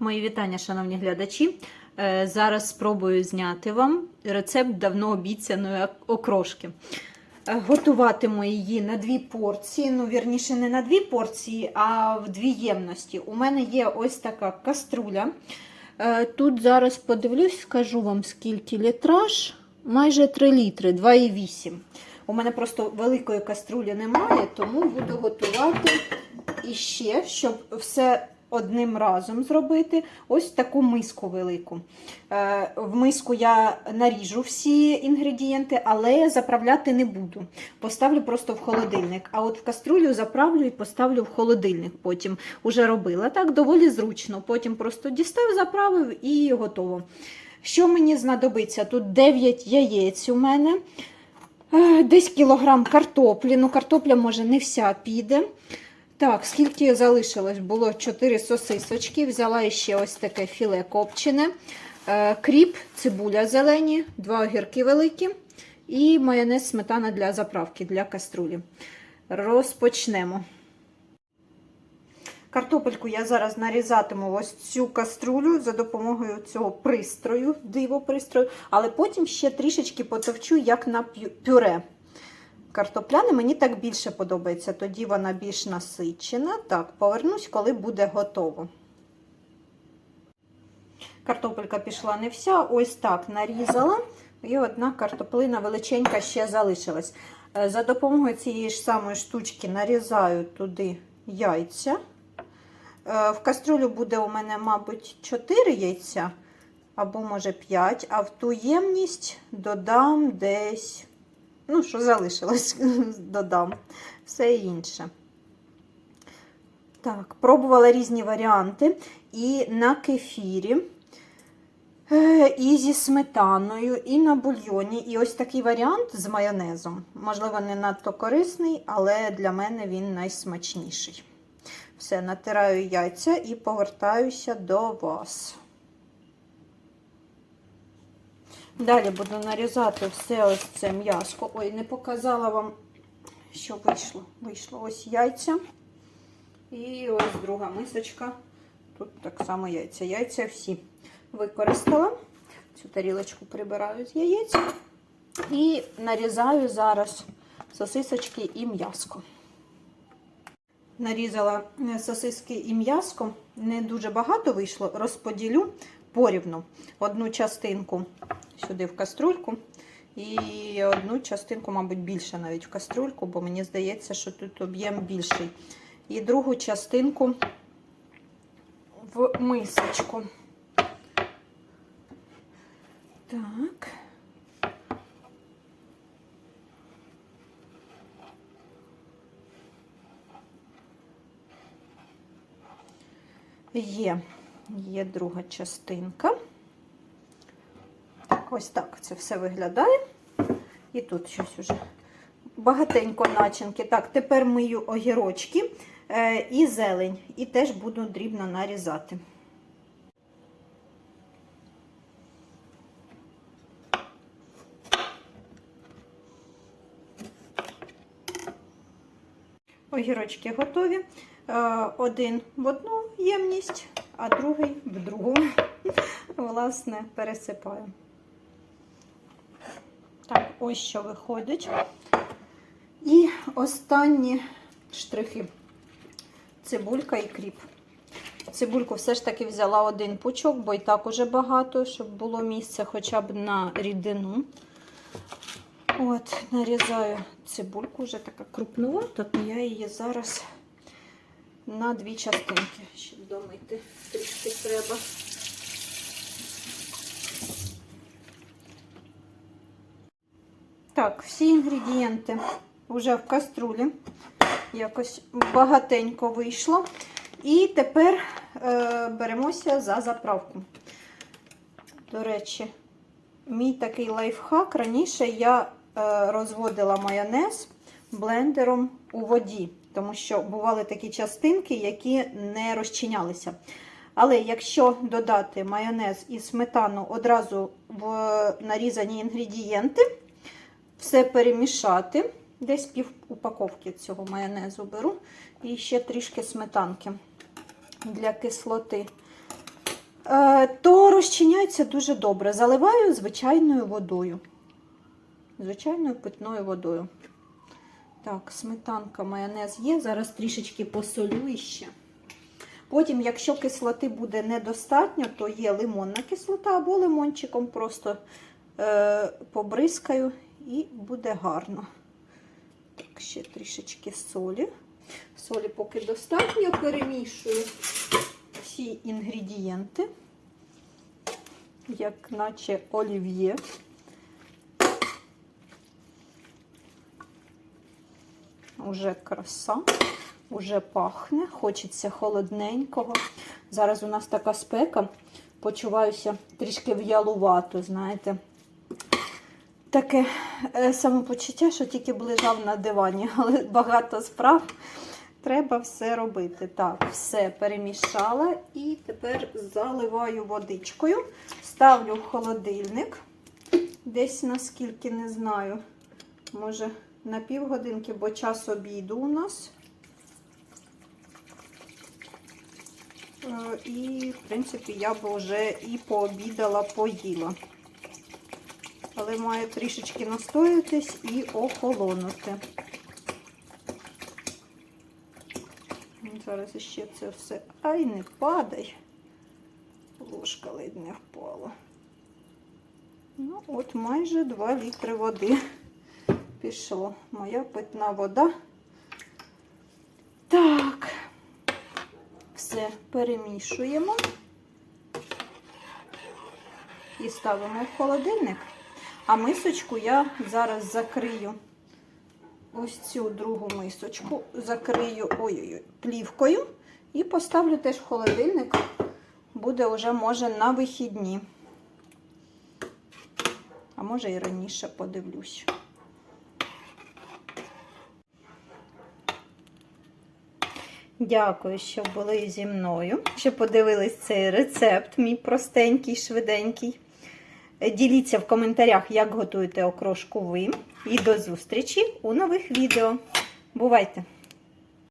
Мої вітання, шановні глядачі. Е, Зараз спробую зняти вам рецепт давно обіцяної окрошки. Е, Готуватиму її на дві порції. Ну, вірніше, не на дві порції, а в дві ємності. У мене є ось така каструля. Е, Тут зараз подивлюсь, скажу вам, скільки літраж. Майже 3 літри, 2,8. У мене просто великої каструлі немає, тому буду готувати іще, щоб все одним разом зробити. Ось таку миску велику. Е, В миску я наріжу всі інгредієнти, але заправляти не буду. Поставлю просто в холодильник. А от в каструлю заправлю і поставлю в холодильник. Потім уже робила так, доволі зручно. Потім просто дістав, заправив і готово. Що мені знадобиться? Тут 9 яєць у мене. Е, Десь кілограм картоплі. Ну, картопля може не вся піде. Так, скільки залишилось? Було 4 сосисочки. Взяла ще ось таке філе копчене, Е, кріп, цибуля зелені, два огірки великі і майонез сметана для заправки для каструлі. Розпочнемо. Картопельку я зараз нарізатиму ось цю каструлю за допомогою цього пристрою, диво пристрою, але потім ще трішечки потовчу, як на пюре. Картопляне мені так більше подобається, тоді вона більш насичена. Так, повернусь, коли буде готово. Картопелька пішла не вся, ось так нарізала. І одна картоплина величенька ще залишилась. Е, За допомогою цієї ж самої штучки нарізаю туди яйця. Е, В кастрюлю буде у мене, мабуть, 4 яйця, або, може, 5, а в ту ємність додам десь, ну, що залишилось, додам все інше. Так, пробувала різні варіанти. І на кефірі, е, і зі сметаною, і на бульйоні. І ось такий варіант з майонезом. Можливо, не надто корисний, але для мене він найсмачніший. Все, натираю яйця і повертаюся до вас. Далі буду нарізати все ось це м'яско. Ой, не показала вам, що вийшло. Вийшло ось яйця. І ось друга мисочка. Тут так само яйця. Яйця всі використала. Цю тарілочку прибираю з яєць. І нарізаю зараз сосисочки і м'яско. Нарізала сосиски і м'яско. Не дуже багато вийшло. Розподілю порівну. Одну частинку сюди в каструльку. І одну частинку, мабуть, більше навіть в каструльку, бо мені здається, що тут об'єм більший. І другу частинку в мисочку. Так. Є, є друга частинка. Так, ось так це все виглядає. І тут щось уже багатенько начинки. Так, тепер мию огірочки е, і зелень. І теж буду дрібно нарізати. Огірочки готові. Е, Один в одну ємність, а другий в другу. Власне, пересипаю. Так, ось що виходить. І останні штрихи. Цибулька і кріп. Цибульку все ж таки взяла один пучок, бо і так уже багато, щоб було місце хоча б на рідину. От, нарізаю цибульку, вже така крупнувата, то я її зараз на дві частинки. Ще домити трішки треба. Так, всі інгредієнти вже в каструлі. Якось багатенько вийшло. І тепер е, беремося за заправку. До речі, мій такий лайфхак. Раніше я е, розводила майонез блендером у воді, тому що бували такі частинки, які не розчинялися. Але якщо додати майонез і сметану одразу в нарізані інгредієнти, все перемішати. Десь пів упаковки цього майонезу беру. І ще трішки сметанки для кислоти. е, то розчиняється дуже добре. Заливаю звичайною водою. Звичайною питною водою. Так, сметанка, майонез є. Зараз трішечки посолю іще. Потім, якщо кислоти буде недостатньо, то є лимонна кислота або лимончиком просто е, побризкаю і буде гарно. Так, ще трішечки солі. Солі поки достатньо, перемішую всі інгредієнти, як наче олів'є. Уже краса, уже пахне, хочеться холодненького. Зараз у нас така спека, почуваюся трішки в'ялувато, знаєте. Таке е, самопочуття, що тільки б лежав на дивані, але багато справ. Треба все робити. Так, все перемішала і тепер заливаю водичкою. Ставлю в холодильник. Десь наскільки не знаю. Може на півгодинки, бо час обіду у нас. Е, І, в принципі, я б вже і пообідала, поїла. Але має трішечки настоятись і охолонути. Зараз ще це все. Ай, не падай. Ложка ледь не впала. Ну, от майже 2 літри води пішло. Моя питна вода. Так, все перемішуємо і ставимо в холодильник. А мисочку я зараз закрию ось цю другу мисочку, закрию ой-ой-ой, плівкою і поставлю теж в холодильник. Буде вже, може, на вихідні. А може і раніше подивлюсь. Дякую, що були зі мною, що подивились цей рецепт, мій простенький, швиденький. Діліться в коментарях, як готуєте окрошку ви. І до зустрічі у нових відео. Бувайте!